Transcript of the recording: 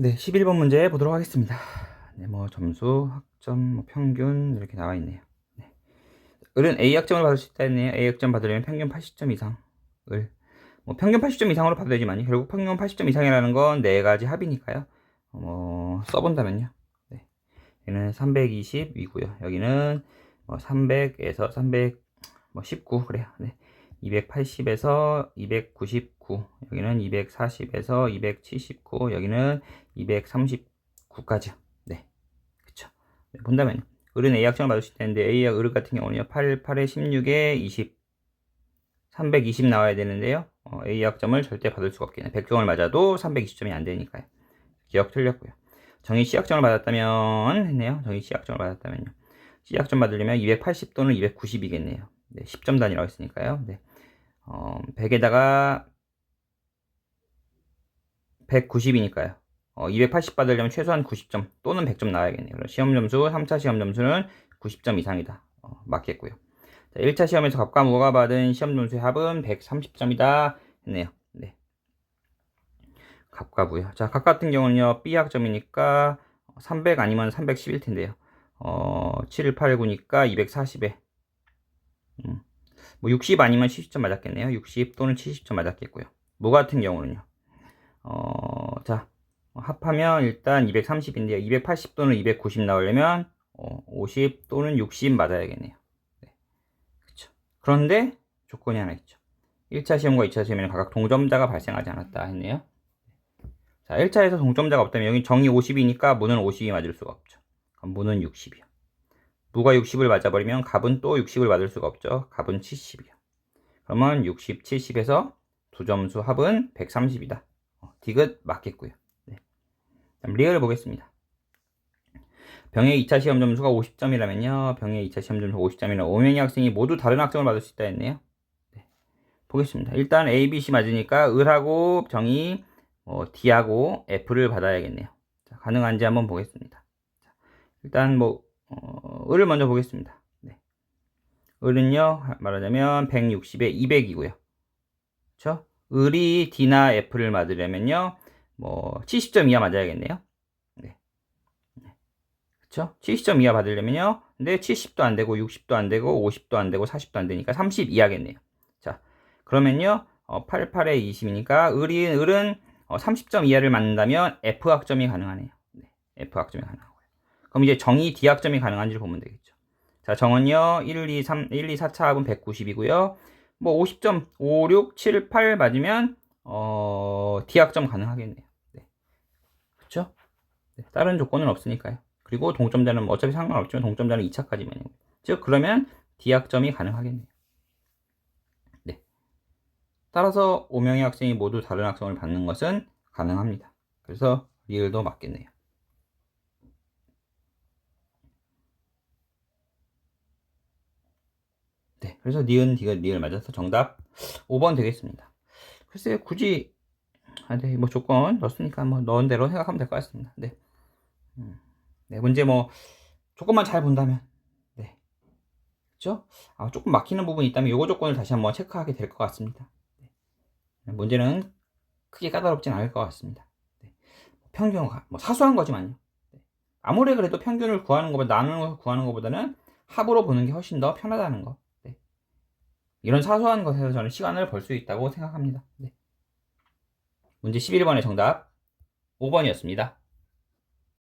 네, 11번 문제 보도록 하겠습니다. 네, 뭐 점수, 학점, 뭐 평균 이렇게 나와 있네요. 네. 을은 A 학점을 받을 수 있다 했네요. A 학점 받으려면 평균 80점 이상 을 뭐 평균 80점 이상으로 받아야 되지만요. 결국 평균 80점 이상이라는 건 네 가지 합이니까요. 어, 뭐 써본다면요. 네. 여기는 320이고요. 여기는 뭐 300에서 300, 뭐19 그래요. 네. 280에서 299, 여기는 240에서 279, 여기는 239까지요. 네. 그쵸. 네, 본다면요. 을은 A 학점을 받을 수 있다는데 A학 을 같은 경우는요. 8, 8에 16에 20, 320 나와야 되는데요. 어, A 학점을 절대 받을 수가 없겠네. 100점을 맞아도 320점이 안 되니까요. 기억 틀렸고요. 정의 C 학점을 받았다면 했네요. 정의 C 학점을 받았다면요. C 학점 받으려면 280 또는 290이겠네요. 네, 10점 단위라고 했으니까요. 네. 어, 100에다가 190이니까요. 어, 280 받으려면 최소한 90점 또는 100점 나와야겠네요. 시험 점수, 3차 시험 점수는 90점 이상이다. 어, 맞겠고요. 자, 1차 시험에서 갑과 무가 받은 시험 점수의 합은 130점이다. 했네요. 네. 갑과 무요. 자, 갑 같은 경우는요, B 학점이니까 300 아니면 311 텐데요. 어, 7, 8, 9니까 240에. 음. 뭐60 아니면 70점 맞았겠네요. 60 또는 70점 맞았겠고요. 무 같은 경우는요. 어, 자, 합하면 일단 230인데요. 280 또는 290 나오려면 어, 50 또는 60 맞아야겠네요. 네. 그쵸. 그런데 조건이 하나 있죠. 1차 시험과 2차 시험에는 각각 동점자가 발생하지 않았다 했네요. 자, 1차에서 동점자가 없다면 여기 정의 50이니까 무는 50이 맞을 수가 없죠. 그럼 무는 60이요. 무가 60을 맞아버리면 갑은 또 60을 맞을 수가 없죠. 갑은 70이요. 그러면 60, 70에서 두 점수 합은 130이다. 어, 디귿 맞겠고요. 네. 리얼을 보겠습니다. 병의 2차 시험 점수가 50점이라면요. 병의 2차 시험 점수가 50점이면 5명의 학생이 모두 다른 학점을 받을 수 있다 했네요. 네. 보겠습니다. 일단 A, B, C 맞으니까 을하고 병이 어, D하고 F를 받아야겠네요. 자, 가능한지 한번 보겠습니다. 자, 일단 뭐 어, 을을 먼저 보겠습니다. 네. 을은요, 말하자면 160에 200이고요. 그쵸? 을이 D나 F를 맞으려면요, 뭐, 70점 이하 맞아야겠네요. 네. 네. 그쵸? 70점 이하 받으려면요, 근데 70도 안 되고, 60도 안 되고, 50도 안 되고, 40도 안 되니까 30 이하겠네요. 자, 그러면요, 어, 88에 20이니까, 을이, 을은 어, 30점 이하를 맞는다면 F 학점이 가능하네요. 네. F 학점이 가능하고. 그럼 이제 정의 D학점이 가능한지를 보면 되겠죠. 자, 정은요, 1, 2, 3, 1, 2, 4차 합은 190이고요. 뭐 50점, 5, 6, 7, 8 맞으면, 어, D학점 가능하겠네요. 네. 그쵸? 네, 다른 조건은 없으니까요. 그리고 동점자는 뭐 어차피 상관없지만 동점자는 2차까지만요. 즉, 그러면 D학점이 가능하겠네요. 네. 따라서 5명의 학생이 모두 다른 학점을 받는 것은 가능합니다. 그래서 리을도 맞겠네요. 네, 그래서 니은, 디귿, 리을 맞아서 정답 5번 되겠습니다. 글쎄 굳이 아, 네, 뭐 조건 넣었으니까 뭐 넣은 대로 생각하면 될 것 같습니다. 네. 음, 네, 문제 뭐 조건만 잘 본다면 네. 그죠? 아, 조금 막히는 부분이 있다면 요거 조건을 다시 한번 체크하게 될 것 같습니다. 네. 문제는 크게 까다롭진 않을 것 같습니다. 네. 평균, 뭐 사소한 거지만요. 네. 아무리 그래도 평균을 구하는 것보다 나누는 걸 구하는 것보다는 합으로 보는 게 훨씬 더 편하다는 거. 이런 사소한 것에서 저는 시간을 벌 수 있다고 생각합니다. 네. 문제 11번의 정답 5번이었습니다.